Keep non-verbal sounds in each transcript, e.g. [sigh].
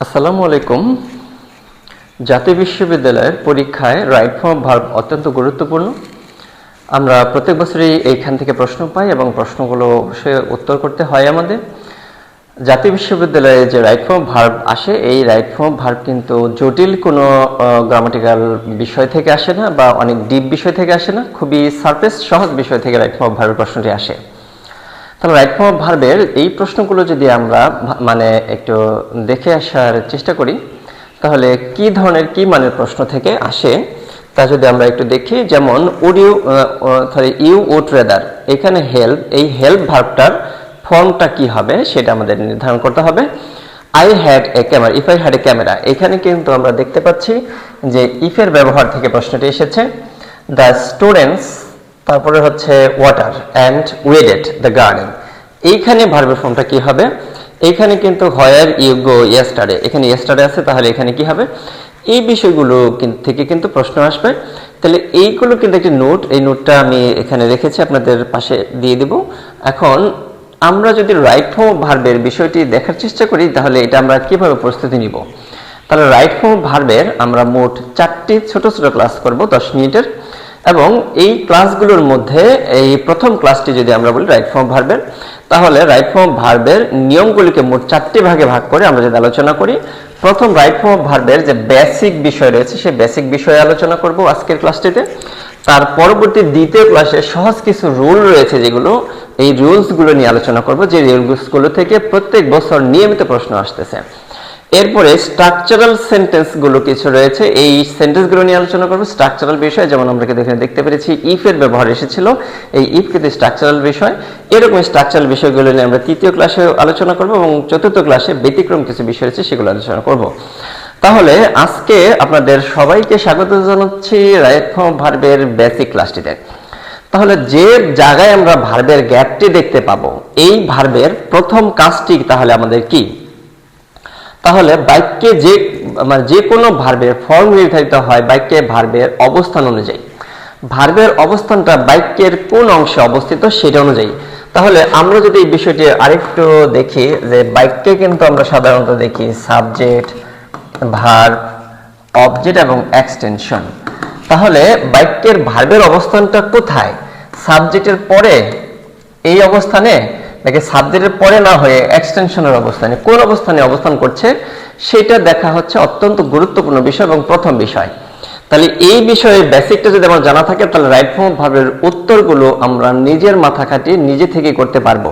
আসসালামু আলাইকুম। জাতীয় বিশ্ববিদ্যালয়ের পরীক্ষায় রাইট ফর্ম ভার্ব অত্যন্ত গুরুত্বপূর্ণ। আমরা প্রত্যেক বছরই এইখান থেকে প্রশ্ন পাই এবং প্রশ্নগুলো অবশ্যই উত্তর করতে হয় আমাদের। জাতীয় বিশ্ববিদ্যালয়ে যে রাইট ফর্ম ভার্ব আসে, এই রাইট ফর্ম ভার্ব কিন্তু জটিল কোনো গ্রামাটিক্যাল বিষয় থেকে আসে না বা অনেক ডিপ বিষয় থেকে আসে না। খুবই সারফেস সহজ বিষয় থেকে রাইট ফর্ম ভার্বের প্রশ্নটি আসে। তাহলে রাইট ফর্ম ভার্বের এই প্রশ্নগুলো যদি আমরা মানে একটু দেখে আসার চেষ্টা করি, তাহলে কি ধরনের কি মানের প্রশ্ন থেকে আসে, তা যদি আমরা একটু দেখি, যেমন would you sorry you would rather এখানে হেল্প এই হেল্প ভার্বটার ফর্মটা কি হবে সেটা আমাদের নির্ধারণ করতে হবে। I had a camera if I had a camera এখানে কিন্তু আমরা দেখতে পাচ্ছি যে ইফের ব্যবহার থেকে প্রশ্নটি এসেছে। দ্য স্টুডেন্টস তারপরে হচ্ছে water and weeded the garden এইখানে ভার্বের ফর্মটা কি হবে? এইখানে কিন্তু হয়ার ইউ গো ইয়েস্টারে এখানে ইয়েস্টারে আছে, তাহলে এখানে কি হবে? এই বিষয়গুলো থেকে কিন্তু প্রশ্ন আসবে। তাহলে এইগুলো কিন্তু একটি নোট এই নোটটা আমি এখানে রেখেছি, আপনাদের পাশে দিয়ে দিব। এখন আমরা যদি রাইট ফর্ম ভার্বের বিষয়টি দেখার চেষ্টা করি, তাহলে এটা আমরা কীভাবে প্রস্তুতি নিব? তাহলে রাইট ফর্ম ভার্বের আমরা মোট চারটি ছোট ছোট ক্লাস করব, দশ মিনিটের। এবং এই ক্লাসগুলোর মধ্যে এই প্রথম ক্লাসটি যদি আমরা বলি রাইট ফর্ম ভার্বের তাহলে রাইট ফর্ম ভার্বের নিয়মগুলিকে মোট চারটি ভাগে ভাগ করে আমরা যদি আলোচনা করি, প্রথম রাইট ফর্ম ভার্বের যে বেসিক বিষয় রয়েছে, সেই বেসিক বিষয়ে আলোচনা করব আজকের ক্লাসটিতে তার পরবর্তী দ্বিতীয় ক্লাসে সহজ কিছু রুল রয়েছে যেগুলো এই রুলসগুলো নিয়ে আলোচনা করব, যে রুলসগুলো থেকে প্রত্যেক বছর নিয়মিত প্রশ্ন আসতেছে। এরপরে স্ট্রাকচারাল সেন্টেন্সগুলো কিছু রয়েছে। এই সেন্টেন্সগুলো নিয়ে আলোচনা করব স্ট্রাকচারাল বিষয়, যেমন আমরা এখানে দেখতে পেরেছি ইফ এর ব্যবহার এসেছিল। এই ইফ কিন্তু স্ট্রাকচারাল বিষয়। এরকম স্ট্রাকচারাল বিষয়গুলো নিয়ে আমরা তৃতীয় ক্লাসে আলোচনা করব এবং চতুর্থ ক্লাসে ব্যতিক্রম কিছু বিষয় রয়েছে, সেগুলো আলোচনা করব। তাহলে আজকে আপনাদের সবাইকে স্বাগত জানাচ্ছি রাইট ভার্বের বেসিক ক্লাসটিতে তাহলে যে জায়গায় আমরা ভার্বের গ্যাপটি দেখতে পাবো, এই ভার্বের প্রথম কাজটি তাহলে আমাদের কি? তাহলে বাক্যে যে মানে যে কোনো ভার্বের ফর্ম নির্ধারিত হয় বাক্যে ভার্বের অবস্থান অনুযায়ী। ভার্বের অবস্থানটা বাক্যের কোন অংশে অবস্থিত সেটা অনুযায়ী। তাহলে আমরা যদি এই বিষয়টি আরেকটু দেখি যে বাক্যে কিন্তু আমরা সাধারণত দেখি সাবজেক্ট, ভার্ব, অবজেক্ট এবং এক্সটেনশন। তাহলে বাক্যের ভার্বের অবস্থানটা কোথায়? সাবজেক্টের পরে এই অবস্থানে নাকি সাবজেক্টের পরে না হয়ে এক্সটেনশনের অবস্থানে কোন অবস্থানে অবস্থান করছে, সেটা দেখা হচ্ছে অত্যন্ত গুরুত্বপূর্ণ বিষয় এবং প্রথম বিষয়। তাহলে এই বিষয়ে বেসিকটা যদি আমার জানা থাকে, তাহলে রাইট ফর্ম ভাবের উত্তরগুলো আমরা নিজের মাথা খাটিয়ে নিজে থেকে করতে পারব।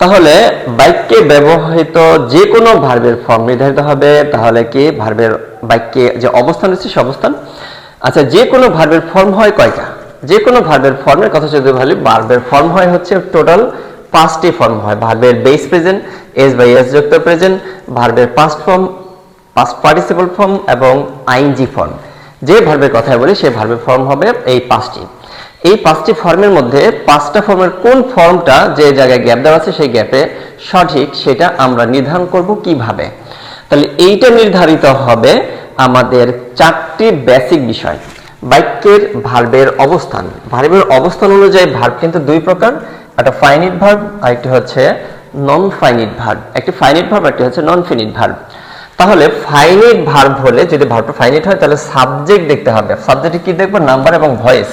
তাহলে বাক্যে ব্যবহৃত যে কোনো ভার্বের ফর্ম নির্ধারিত হবে, তাহলে কি ভার্বের বাক্যে যে অবস্থান রয়েছে সে অবস্থান। আচ্ছা যে কোনো ভার্বের ফর্ম হয় কয়টা? যে কোনো ভার্বের ফর্মের কথা যদি বলি ভার্বের ফর্ম হয় হচ্ছে টোটাল পাঁচটি ফর্ম হয়। ভার্বের base present S by S যুক্ত প্রেজেন্ট ভার্বের past form past participle form এবং আইনজি ফর্ম যে ভার্বের কথা বলি সেই ভার্বের ফর্ম হবে এই পাঁচটি। এই পাঁচটি ফর্মের মধ্যে পাঁচটা ফর্মের কোন ফর্মটা যে জায়গায় গ্যাপ দেওয়া আছে, সেই গ্যাপে সঠিক সেটা আমরা নির্ধারণ করব কীভাবে। তাহলে এইটা নির্ধারিত হবে আমাদের চারটি বেসিক বিষয়। বাক্যের ভার্বের অবস্থান। ভার্বের অবস্থান অনুযায়ী ভার্ব কিন্তু দুই প্রকার। একটা ফাইনিট ভার্ব আর একটি হচ্ছে নন ফাইনিট ভার্ব একটি ফাইনিট ভার্ব একটি হচ্ছে নন ফিনিট ভার্ব তাহলে ফাইনিট ভার্ব হলে যদি ভার্বটা ফাইনিট হয়, তাহলে সাবজেক্ট দেখতে হবে। সাবজেক্টে কি দেখব? নাম্বার এবং ভয়েস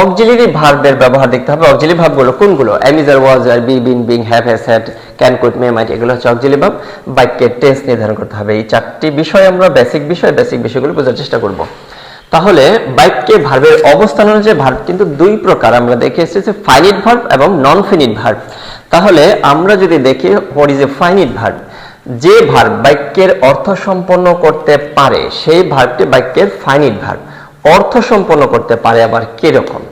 অক্সিলারি ভার্বের ব্যবহার দেখতে হবে। অক্সিলারি ভার্বগুলো কোনগুলো? Am is are was are be been being have has had can could may might এগুলো হচ্ছে অক্সিলারি ভার্ব বাক্যের টেস্ট নির্ধারণ করতে হবে। এই চারটি বিষয় আমরা বেসিক বিষয় বেসিক বিষয়গুলো বোঝার চেষ্টা করব। তাহলে বাক্যে ভার্বের অবস্থান অনুযায়ী ভার্ব কিন্তু দুই প্রকার আমরা দেখে এসেছি ফাইনিট ভার্ব এবং নন ফিনিট ভার্ব তাহলে আমরা যদি দেখি what is a finite verb যে ভার্ব বাক্যের অর্থ সম্পন্ন করতে পারে, সেই ভার্বটি বাক্যের ফাইনিট ভার্ব অর্থ সম্পন্ন করতে পারে আবার কীরকম?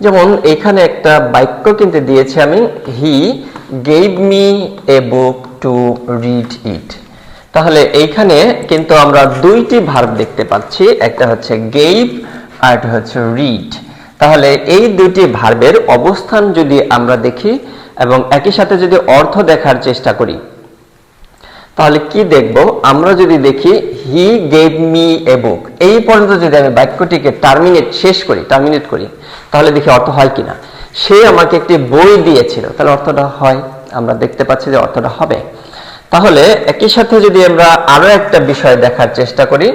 যেমন এখানে একটা বাক্য কিন্তু দিয়েছি আমি he gave me a book to read it তাহলে এইখানে কিন্তু আমরা দুইটি ভার্ব দেখতে পাচ্ছি, একটা হচ্ছে গেভ আর একটা হচ্ছে রিড তাহলে এই দুইটি ভার্বের অবস্থান যদি আমরা দেখি এবং একই সাথে যদি অর্থ দেখার চেষ্টা করি, তাহলে কি দেখব? আমরা যদি দেখি হি গেভ মি এ বুক এই পর্যন্ত যদি আমি বাক্যটিকে টার্মিনেট শেষ করি টার্মিনেট করি, তাহলে দেখি অর্থ হয় কিনা। সে আমাকে একটি বই দিয়েছিল। তাহলে অর্থটা হয়, আমরা দেখতে পাচ্ছি যে অর্থটা হবে। তাহলে একই সাথে যদি আমরা আরও একটা বিষয় দেখার চেষ্টা করি,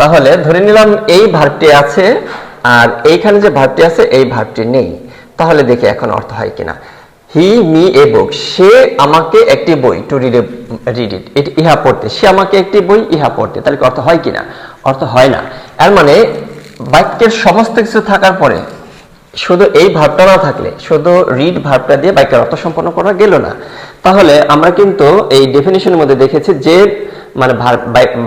তাহলে ধরে নিলাম এই ভার্বটি আছে আর এইখানে যে ভার্বটি আছে, এই ভার্বটি নেই। তাহলে দেখি এখন অর্থ হয় কিনা। হি, মি এ বুক সে আমাকে একটি বই টু রিড রিড ইট ইহা পড়তে। সে আমাকে একটি বই, ইহা পড়তে। তাহলে অর্থ হয় কিনা? অর্থ হয় না। এর মানে বাক্যের সমস্ত কিছু থাকার পরে শুধু এই ভাবটা না থাকলে, শুধু রিড ভাবটা দিয়ে বাক্যের অর্থ সম্পন্ন করা গেল না। তাহলে আমরা কিন্তু এই ডেফিনেশনের মধ্যে দেখেছি যে মানে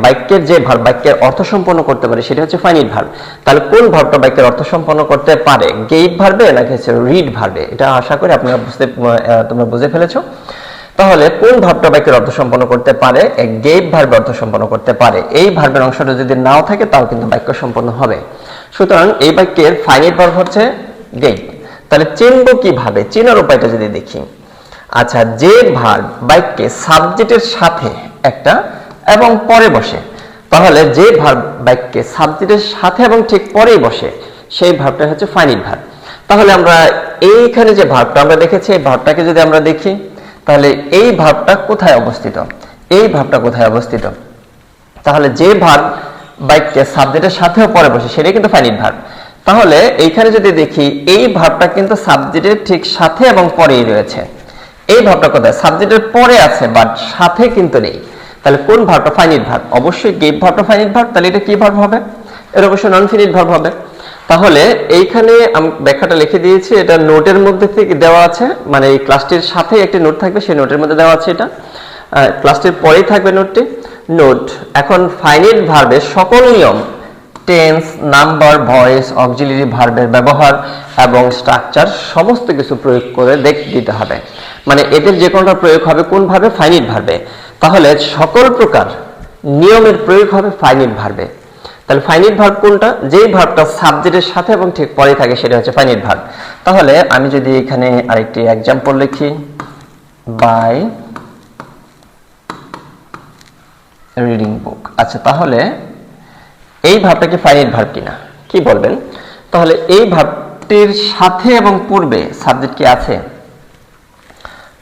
বাক্যের যে ভার বাক্যের অর্থ সম্পন্ন করতে পারে, সেটা হচ্ছে ফাইনিট ভার্ব তাহলে কোন ভাবটা বাক্যের অর্থ সম্পন্ন করতে পারে? গেইভ ভার্বে নাকি হচ্ছে রিড ভার্বে এটা আশা করি আপনারা বুঝতে তোমরা বুঝে ফেলেছো। তাহলে কোন ভাবটা বাক্যের অর্থ সম্পন্ন করতে পারে? গেইভ ভার্বে অর্থ সম্পন্ন করতে পারে। এই ভার্বের অংশটা যদি নাও থাকে, তাও কিন্তু বাক্য সম্পন্ন হবে। সুতরাং এই বাক্যের ফাইনিট ভার্ব হচ্ছে গেইভ তাহলে চিনব কীভাবে? চেনার উপায়টা যদি দেখি। আচ্ছা যে ভার্ব বাক্যে সাবজেক্টের সাথে একটা এবং পরে বসে, তাহলে যে ভার্ব বাক্যে সাবজেক্টের সাথে এবং ঠিক পরেই বসে, সেই ভার্বটা হচ্ছে ফাইনিট ভার্ব তাহলে আমরা এইখানে যে ভার্বটা আমরা দেখেছি, এই ভার্বটাকে যদি আমরা দেখি, তাহলে এই ভার্বটা কোথায় অবস্থিত? এই ভার্বটা কোথায় অবস্থিত? তাহলে যে ভার্ব বাক্যে সাবজেক্টের সাথেও পরে বসে, সেটাই কিন্তু ফাইনিট ভার্ব তাহলে এইখানে যদি দেখি, এই ভার্বটা কিন্তু সাবজেক্টের ঠিক সাথে এবং পরেই রয়েছে। এই ভাবটা কোথায়? সাবজেক্টের পরে আছে বাট সাথে কিন্তু নেই। তাহলে কোন ভার্বটা ফাইনিট ভার্ব অবশ্যই গেভ ভার্বটা ফাইনিট ভার্ব তাহলে এটা কি ভার্ব হবে? এর অবশ্যই নন ফিনিট ভার্ব হবে। তাহলে এইখানে আমি ব্যাখ্যাটা লিখে দিয়েছি, এটা নোটের মধ্যে থেকে দেওয়া আছে মানে এই ক্লাসটির সাথে একটি নোট থাকবে, সেই নোটের মধ্যে দেওয়া আছে এটা। ক্লাসটির পরেই থাকবে নোটটি নোট এখন ফাইনিট ভার্বের সকল নিয়ম টেন্স নাম্বার ভয়েস অক্সিলারি ভার্বের ব্যবহার এবং স্ট্রাকচার সমস্ত কিছু প্রয়োগ করে দেখ দিতে হবে। মানে এদের যে কোনোটা প্রয়োগ হবে, কোন ভাবে ফাইনিট ভার্বে তাহলে সকল প্রকার নিয়মের প্রয়োগ হবে ফাইনিট ভার্বে তাহলে ফাইনিট ভার্ব কোনটা? যেই ভার্বটা সাবজেক্টের সাথে এবং ঠিক পরে থাকে, সেটা হচ্ছে ফাইনিট ভার্ব তাহলে আমি যদি এখানে আরেকটি এক্সাম্পল লিখি। বাই রিডিং বুক আচ্ছা তাহলে এই ভাবটা কি ফাইনাইট ভার্ব কিনা? কি বলবেন? তাহলে এই ভাবটির সাথে এবং পূর্বে সাবজেক্ট কি আছে?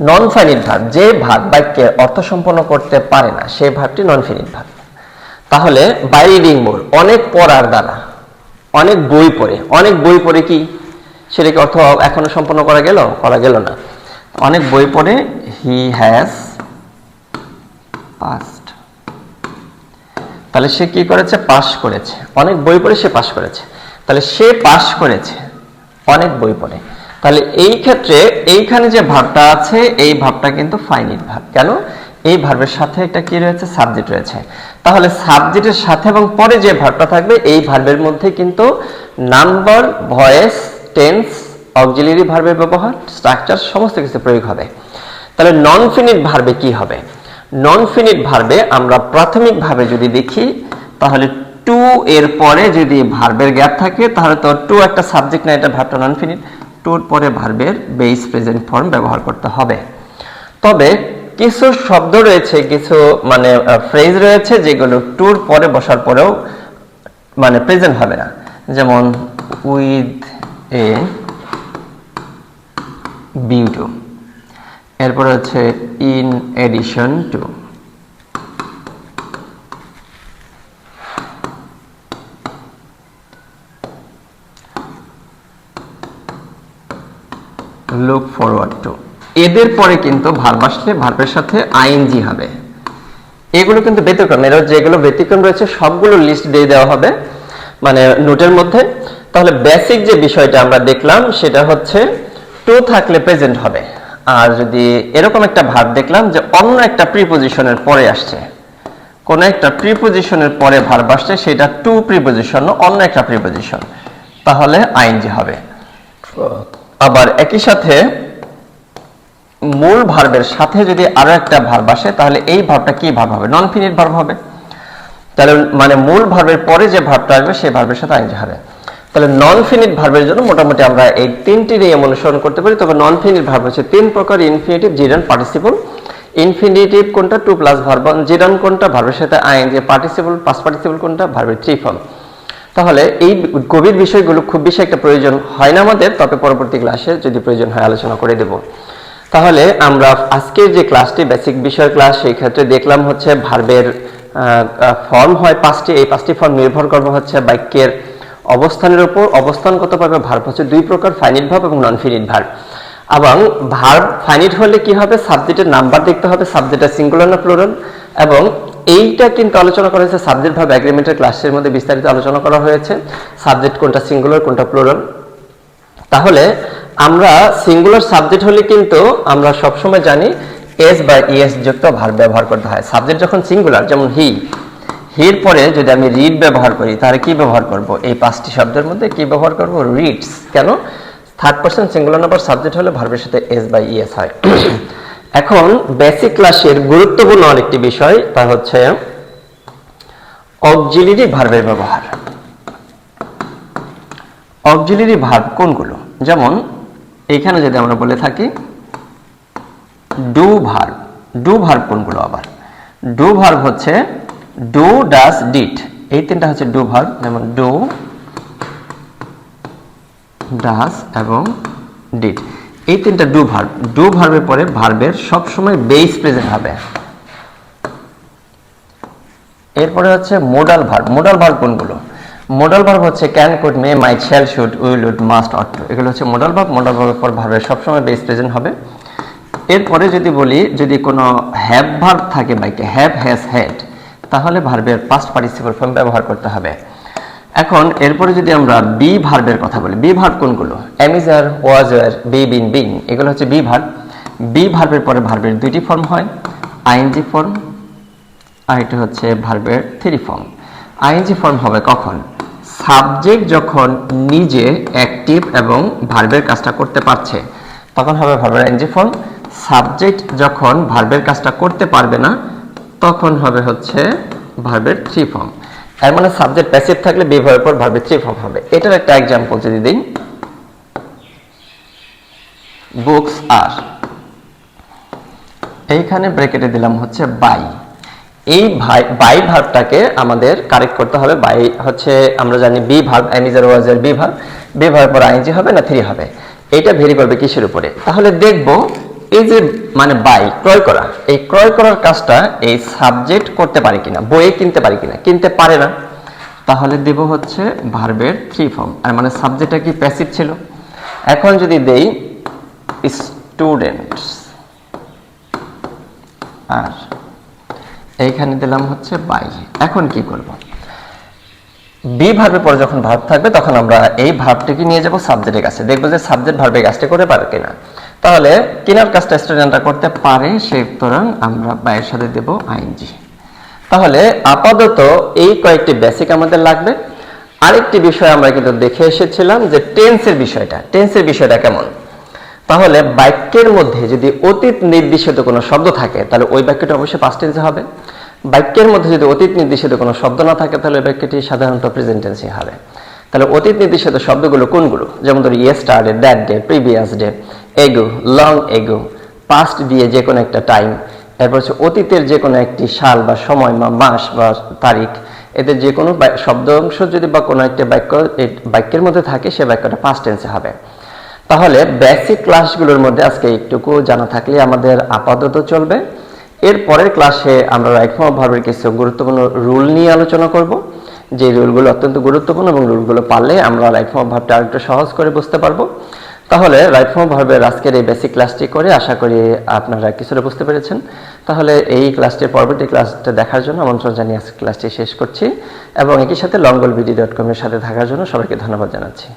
নন ফাইনিট ভার্ব যে ভাব বাক্যের অর্থ সম্পন্ন করতে পারে না, সেই ভাবটি নন ফাইনিট ভার্ব তাহলে বাই রিডিং মোর অনেক পড়ার দ্বারা, অনেক বই পড়ে। অনেক বই পড়ে কি? সেটা কি অর্থ এখনও সম্পন্ন করা গেল? করা গেল না। অনেক বই পড়ে হি হ্যাজ পাস্ট তাহলে সে কি করেছে? পাশ করেছে। অনেক বই পড়ে সে পাশ করেছে। তাহলে সে পাশ করেছে। অনেক বই পড়ে। তাহলে এই ক্ষেত্রে এইখানে যে ভাবটা আছে, এই ভাবটা কিন্তু ফাইনিট ভাব। কেন? এই ভার্বের সাথে একটা কি রয়েছে? সাবজেক্ট রয়েছে। তাহলে সাবজেক্টের সাথে এবং পরে যে ভার্বটা থাকবে, এই ভার্বের মধ্যে কিন্তু নাম্বার ভয়েস টেন্স অক্সিলারি ভার্বের ব্যবহার স্ট্রাকচার সমস্ত কিছু প্রয়োগ হবে। তাহলে নন ফিনিট ভার্বে কি হবে? নন ফিনিট ভার্বে আমরা প্রাথমিকভাবে যদি দেখি, তাহলে টু এর পরে যদি ভার্বের গ্যাপ থাকে, তাহলে তো টু একটা সাবজেক্ট না, এটা ভার্বটা নন ফিনিট টুর পরে ভার্বের বেস প্রেজেন্ট ফর্ম ব্যবহার করতে হবে। তবে কিছু শব্দ রয়েছে, কিছু মানে ফ্রেজ রয়েছে, যেগুলো টুর পরে বসার পরেও মানে প্রেজেন্ট হবে না। যেমন উইথ এ বিউটু এরপরে হচ্ছে in addition to look forward to এদের পরে কিন্তু ভার্ব আসলে ভার্বের সাথে আইএনজি হবে। এগুলো কিন্তু ব্যতিক্রম। এরা যেগুলো ব্যতিক্রম রয়েছে, সবগুলো লিস্ট দিয়ে দেওয়া হবে। মানে নোটের মধ্যে। তাহলে বেসিক যে বিষয়টা আমরা দেখলাম, সেটা হচ্ছে টু থাকলে প্রেজেন্ট হবে। আর যদি এরকম একটা ভার্ব দেখলাম যে অন্য একটা প্রিপোজিশনের পরে আসছে, কোন একটা প্রিপোজিশনের পরে ভার্ব আসছে, সেটা টু প্রিপোজিশন অন্য একটা প্রিপোজিশন তাহলে আইনজি হবে। আবার একই সাথে মূল ভার্বের সাথে যদি আরও একটা ভার্ব আসে, তাহলে এই ভার্বটা কি ভার্ব হবে? নন ফিনিট ভার্ব হবে। তাহলে মানে মূল ভার্বের পরে যে ভার্বটা আসবে, সেই ভার্বের সাথে আইনজি হবে। তাহলে নন ফিনিট ভার্বের জন্য মোটামুটি আমরা এই তিনটি নিয়ম অনুসরণ করতে পারি। তবে নন ফিনিট ভার্ব হচ্ছে তিন প্রকার ইনফিনিটিভ জিরান পার্টিসিপল ইনফিনিটিভ কোনটা? টু প্লাস ভার্ব জিরান কোনটা? ভার্বের সাথে আইএনজি পার্টিসিপল পাস পার্টিসিপল কোনটা? ভার্বের থ্রি ফর্ম তাহলে এই গভীর বিষয়গুলো খুব বেশি একটা প্রয়োজন হয় না আমাদের, তবে পরবর্তী ক্লাসে যদি প্রয়োজন হয় আলোচনা করে দেব। তাহলে আমরা আজকের যে ক্লাসটি বেসিক বিষয় ক্লাস সেই ক্ষেত্রে দেখলাম হচ্ছে ভার্বের ফর্ম হয় পাঁচটি। এই পাঁচটি ফর্ম নির্ভর করবে হচ্ছে বাক্যের অবস্থানের উপর অবস্থানগতভাবে ভার্ব হচ্ছে দুই প্রকার ফাইনিট ভার্ব এবং নন ফিনিট ভার্ব এবং ভার্ব ফাইনিট হলে কি হবে? সাবজেক্টের নাম্বার দেখতে হবে সাবজেক্টের সিঙ্গুলার না প্লুরাল এবং এইটা কিন্তু আলোচনা করা হয়েছে সাবজেক্ট ভার্ব অ্যাগ্রিমেন্টের ক্লাসের মধ্যে বিস্তারিত আলোচনা করা হয়েছে সাবজেক্ট কোনটা সিঙ্গুলার কোনটা প্লুরাল তাহলে আমরা সিঙ্গুলার সাবজেক্ট হলে কিন্তু আমরা সবসময় জানি এস বা ইএস যুক্ত ভার ব্যবহার করতে হয়। সাবজেক্ট যখন সিঙ্গুলার যেমন হি হির পরে যদি আমি রিড ব্যবহার করি, তাহলে কি ব্যবহার করব? এই পাঁচটি শব্দের মধ্যে কি ব্যবহার করব? রিডস কেন? Third person singular number subject হলে ভার্বের সাথে এস বা ইএস হয়। [clears throat] এখন বেসিক ক্লাসের গুরুত্বপূর্ণ আরেকটি বিষয়, তা হচ্ছে অক্সিলিয়ারি ভার্বের ব্যবহার। অক্সিলিয়ারি ভার্ব কোনগুলো? যেমন এখানে যদি আমরা বলে থাকি ডু ভার্ব ডু ভার্ব কোনগুলো আবার? ডু ভার্ব হচ্ছে ডু ডাস ডিট এই তিনটা হচ্ছে ডু ভার্ব যেমন ডু ডাস এবং ডিট এই তিনটা ডু ভার্ব ডু ভার্বের পরে ভার্বের সবসময় বেস প্রেজেন্ট হবে। এরপরে হচ্ছে মোডাল ভার্ব মোডাল ভার্ব কোনগুলো? মোডাল ভার্ব হচ্ছে can could may might shall should will would must ought এগুলো হচ্ছে মোডাল ভার্ব মোডাল ভার্বের পর ভার্বের সবসময় বেস প্রেজেন্ট হবে। এরপরে যদি বলি, যদি কোনো হ্যাভ ভার্ব থাকে বাইকে হ্যাভ হ্যাজ হ্যাড তাহলে ভার্বের পাস্ট পার্টিসিপাল ফর্ম ব্যবহার করতে হবে। এখন এরপরে যদি আমরা বি ভার্বের কথা বলি বি ভার্ব কোনগুলো? Am is are was were be been being এগুলো হচ্ছে বি ভার্ব বি ভার্বের পরে ভার্বের দুইটি ফর্ম হয় আইএনজি ফর্ম আর এটা হচ্ছে ভার্বের থ্রি ফর্ম আইএনজি ফর্ম হবে কখন? সাবজেক্ট যখন নিজে অ্যাক্টিভ এবং ভার্বের কাজটা করতে পারছে, তখন হবে ভার্বের আইএনজি ফর্ম সাবজেক্ট যখন ভার্বের কাজটা করতে পারবে না তখন হবে হচ্ছে ভার্বের থ্রি ফর্ম এর মানে সাবজেক্ট প্যাসিভ থাকলে বি ভার্বের পর ভার্বের থ্রি ফর্ম হবে। এটার একটা এক্সাম্পল যদি দিই। বুকস আর এইখানে ব্রেকেটে দিলাম হচ্ছে বাই এই বাই ভার্বটাকে আমাদের কারেক্ট করতে হবে। বাই হচ্ছে আমরা জানি be verb am is are ওয়াজের বি ভার্ব বি ভার্ব পর আইনজি হবে না থ্রি হবে। এটা ভেরি করবে কিসের উপরে? তাহলে দেখব এই যে মানে বাই ক্রয় করা, এই ক্রয় করার কাজটা এই সাবজেক্ট করতে পারে কিনা, বইয়ে কিনতে পারে কিনা, কিনতে পারে না, তাহলে দেব হচ্ছে ভার্বের থ্রি ফর্ম আর মানে সাবজেক্টটা কি প্যাসিভ ছিল? এখন যদি দেই স্টুডেন্টস আর এইখানে দিলাম হচ্ছে বাই এখন কি করব? বি ভার্বের পরে যখন ভার্ব থাকবে, তখন আমরা এই ভার্বটিকে নিয়ে যাব সাবজেক্টের কাছে, দেখব যে সাবজেক্ট ভার্বের কাজটা করে পারে কিনা। তাহলে কিনার কাজটা স্টুডেন্টরা করতে পারে সুতরাং আমরা বাইয়ের সাথে দেব আইনজি। তাহলে আপাতত এই কয়েকটি বেসিক আমাদের লাগবে। আরেকটি বিষয় আমরা কিন্তু দেখে এসেছিলাম যে টেন্সের বিষয়টা। টেন্সের বিষয়টা কেমন? তাহলে বাক্যের মধ্যে যদি অতীত নির্দিষ্ট কোনো শব্দ থাকে, তাহলে ওই বাক্যটা অবশ্যই পাস্ট টেন্সে হবে। বাক্যের মধ্যে যদি অতীত নির্দিষ্ট কোনো শব্দ না থাকে, তাহলে বাক্যটি সাধারণত প্রেজেন্ট টেন্সে হবে। তাহলে অতীত নির্দিষ্ট শব্দগুলো কোনগুলো? যেমন ধরো yesterday that day previous day ago long ago past দিয়ে যে কোনো একটা টাইম এরপর হচ্ছে অতীতের যে কোনো একটি সাল বা সময় বা মাস বা তারিখ এদের যে কোনো শব্দ অংশ যদি বা কোনো একটা বাক্য বাক্যের মধ্যে থাকে, সে বাক্যটা পাস্ট টেন্সে হবে। তাহলে বেসিক ক্লাসগুলোর মধ্যে আজকে একটুকু জানা থাকলে আমাদের আপাতত চলবে। এর পরের ক্লাসে আমরা রাইট ফর্ম ভার্বের কিছু গুরুত্বপূর্ণ রুল নিয়ে আলোচনা করব। যে রুলগুলো অত্যন্ত গুরুত্বপূর্ণ এবং রুলগুলো পারলে আমরা রাইট ফর্ম ভার্বটা আরেকটু সহজ করে বুঝতে পারব। তাহলে রাইট ভাবে আজকের এই বেসিক ক্লাসটি করে আশা করি আপনারা কিছুটা বুঝতে পেরেছেন। তাহলে এই ক্লাসটির পরবর্তী ক্লাসটা দেখার জন্য আমন্ত্রণ জানিয়ে আজকে ক্লাসটি শেষ করছি এবং একই সাথে লঙ্গল ডট কমের সাথে থাকার জন্য সবাইকে ধন্যবাদ জানাচ্ছি।